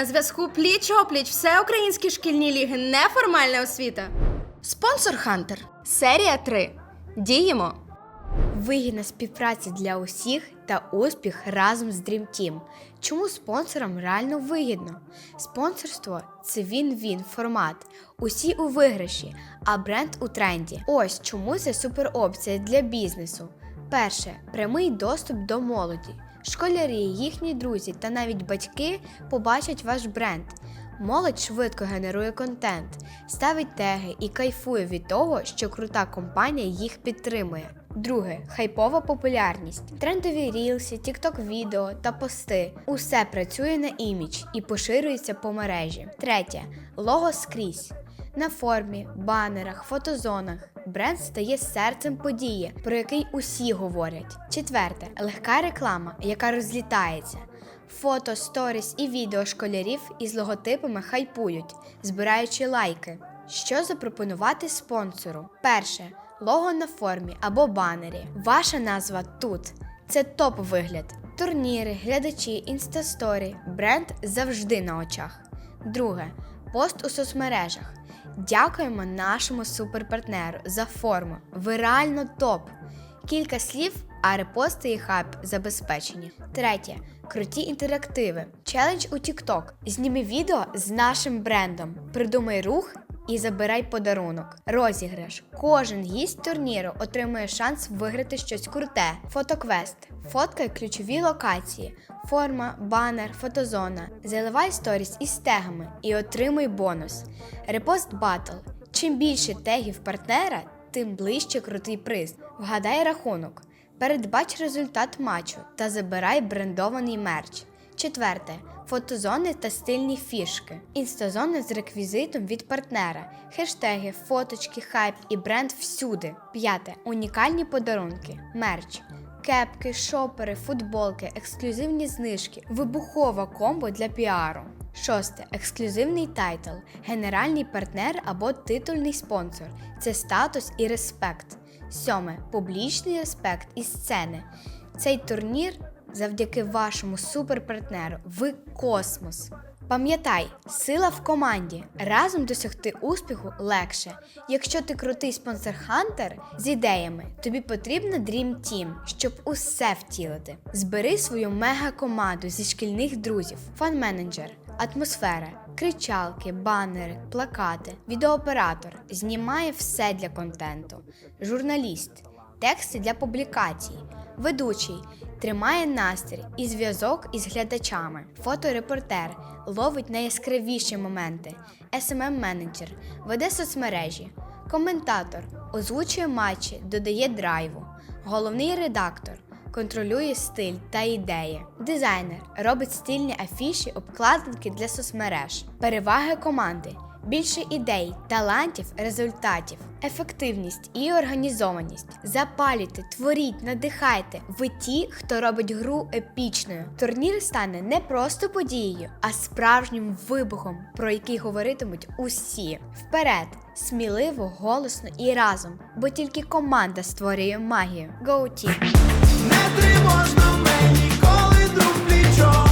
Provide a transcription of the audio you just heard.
На зв'язку пліч опліч всеукраїнські шкільні ліги неформальна освіта. Спонсор Хантер. Серія 3. Діємо. Вигідна співпраця для усіх та успіх разом з Dream Team. Чому спонсорам реально вигідно? Спонсорство це він-він формат. Усі у виграші, а бренд у тренді. Ось чому це супер опція для бізнесу. Перше прямий доступ до молоді. Школярі, їхні друзі та навіть батьки побачать ваш бренд. Молодь швидко генерує контент, ставить теги і кайфує від того, що крута компанія їх підтримує. Друге хайпова популярність. Трендові рілси, тікток відео та пости. Усе працює на імідж і поширюється по мережі. Третє лого скрізь. На формі, банерах, фотозонах бренд стає серцем події, про який усі говорять. Четверте легка реклама, яка розлітається. Фото, сторіс і відео школярів із логотипами хайпують, збираючи лайки. Що запропонувати спонсору? Перше лого на формі або банері. Ваша назва тут. Це топ вигляд. Турніри, глядачі, інстасторі. Бренд завжди на очах. Друге пост у соцмережах. Дякуємо нашому суперпартнеру за форму. Ви реально топ. Кілька слів, а репости і хайп забезпечені. Третє круті інтерактиви. Челендж у TikTok. Зніми відео з нашим брендом. Придумай рух і забирай подарунок. Розіграш. Кожен гість турніру отримує шанс виграти щось круте. Фотоквест. Фоткай ключові локації. Форма, банер, фотозона. Заливай сторіс із тегами і отримуй бонус. Репост батл. Чим більше тегів партнера, тим ближче крутий приз. Вгадай рахунок. Передбач результат матчу та забирай брендований мерч. Четверте фотозони та стильні фішки. Інстазони з реквізитом від партнера, хештеги, фоточки, хайп і бренд всюди. П'яте унікальні подарунки, мерч. Кепки, шопери, футболки, ексклюзивні знижки, вибухова комбо для піару. Шосте ексклюзивний тайтл, генеральний партнер або титульний спонсор. Це статус і респект. Сьоме публічний респект і сцени. Цей турнір завдяки вашому суперпартнеру. Ви космос. Пам'ятай, сила в команді. Разом досягти успіху легше. Якщо ти крутий спонсор Хантер з ідеями, тобі потрібна Dream Team, щоб усе втілити. Збери свою мега-команду зі шкільних друзів, фан-менеджер, атмосфера, кричалки, банери, плакати, відеооператор знімає все для контенту, журналіст, тексти для публікацій, ведучий. Тримає настрій і зв'язок із глядачами. Фоторепортер ловить найяскравіші моменти. smm менеджер веде соцмережі. Коментатор озвучує матчі, додає драйву. Головний редактор контролює стиль та ідеї. Дизайнер робить стильні афіші, обкладинки для соцмереж. Переваги команди. Більше ідей, талантів, результатів, ефективність і організованість. Запалюйте, творіть, надихайте. Ви ті, хто робить гру епічною. Турнір стане не просто подією, а справжнім вибухом, про який говоритимуть усі. Вперед, сміливо, голосно і разом, бо тільки команда створює магію. Go Team! Не тривожно мені, коли друг плічо